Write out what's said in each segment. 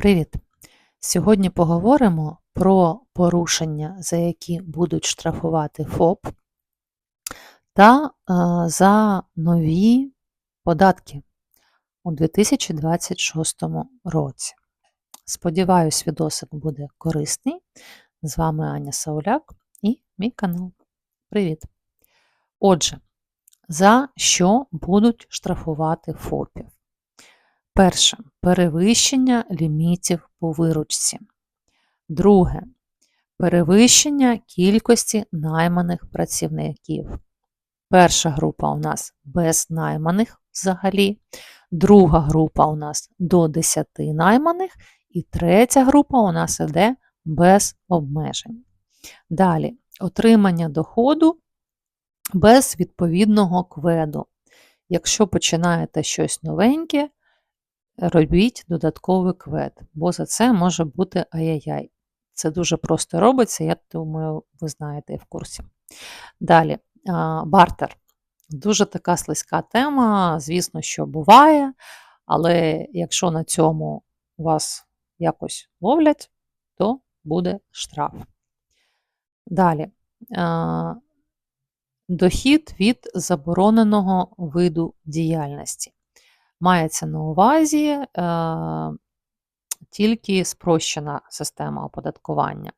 Привіт! Сьогодні поговоримо про порушення, за які будуть штрафувати ФОП, та е, за нові податки у 2026 році. Сподіваюсь, відосик буде корисний. З вами Аня Сауляк і мій канал. Привіт! Отже, за що будуть штрафувати ФОПів? Перше перевищення лімітів по виручці. Друге перевищення кількості найманих працівників. Перша група у нас без найманих взагалі, друга група у нас до 10 найманих, і третя група у нас іде без обмежень. Далі отримання доходу без відповідного кведу. Якщо починаєте щось новеньке, робіть додатковий квет, бо за це може бути ай-яй-яй. Це дуже просто робиться, я думаю, ви знаєте в курсі. Далі, бартер. Дуже така слизька тема, звісно, що буває, але якщо на цьому вас якось ловлять, то буде штраф. Далі. Дохід від забороненого виду діяльності. Мається на увазі е, тільки спрощена система оподаткування.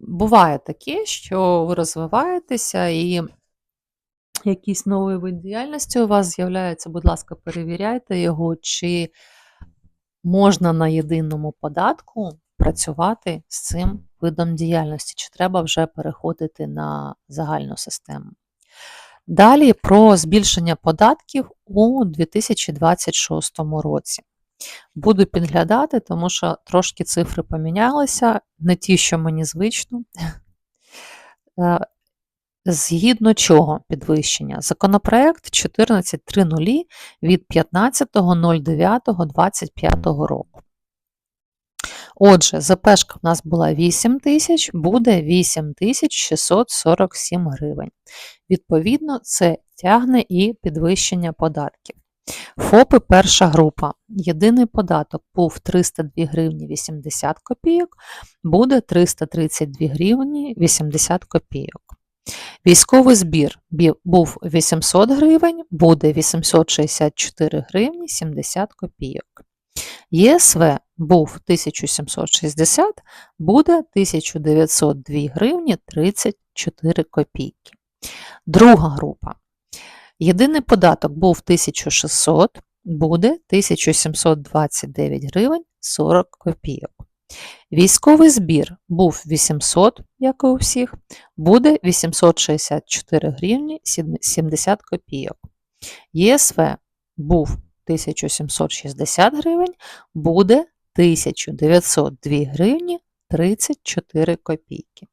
Буває таке, що ви розвиваєтеся і якийсь новий вид діяльності у вас з'являється, будь ласка, перевіряйте його, чи можна на єдиному податку працювати з цим видом діяльності, чи треба вже переходити на загальну систему. Далі про збільшення податків у 2026 році. Буду підглядати, тому що трошки цифри помінялися, не ті, що мені звично. Е, згідно чого підвищення? Законопроект 14.3.0 від 15.09.25 року. Отже, ЗПшка в нас була 8 тисяч, буде 8647 гривень. Відповідно, це тягне і підвищення податків. ФОПи перша група. Єдиний податок був 302 гривні 80 копійок, буде 332 гривні 80 копійок. Військовий збір був 800 гривень, буде 864 гривні 70 копійок. ЄСВ був 1760, буде 1902 гривні 34 копійки. Друга група. Єдиний податок був 1600, буде 1729 гривень 40 копійок. Військовий збір був 800, як і у всіх, буде 864 гривні 70 копійок. ЄСВ був 1760 гривень, буде 1902 гривні 34 копійки.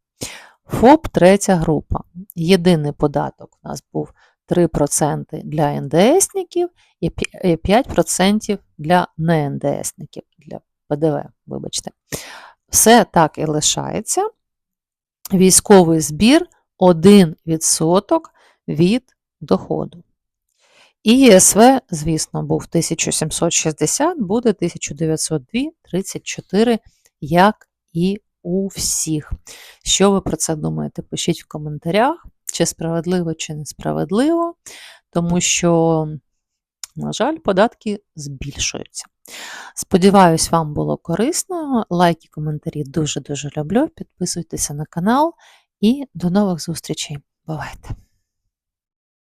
ФОП третя група. Єдиний податок у нас був 3% для НДСників і 5% для не НДСників, для ПДВ, вибачте. Все так і лишається. Військовий збір 1% від доходу. І ЄСВ, звісно, був 1760, буде 1902,34, як і у всіх. Що ви про це думаєте? Пишіть в коментарях, чи справедливо, чи несправедливо, тому що, на жаль, податки збільшуються. Сподіваюсь, вам було корисно. Лайки, коментарі дуже-дуже люблю. Підписуйтеся на канал і до нових зустрічей. Бувайте!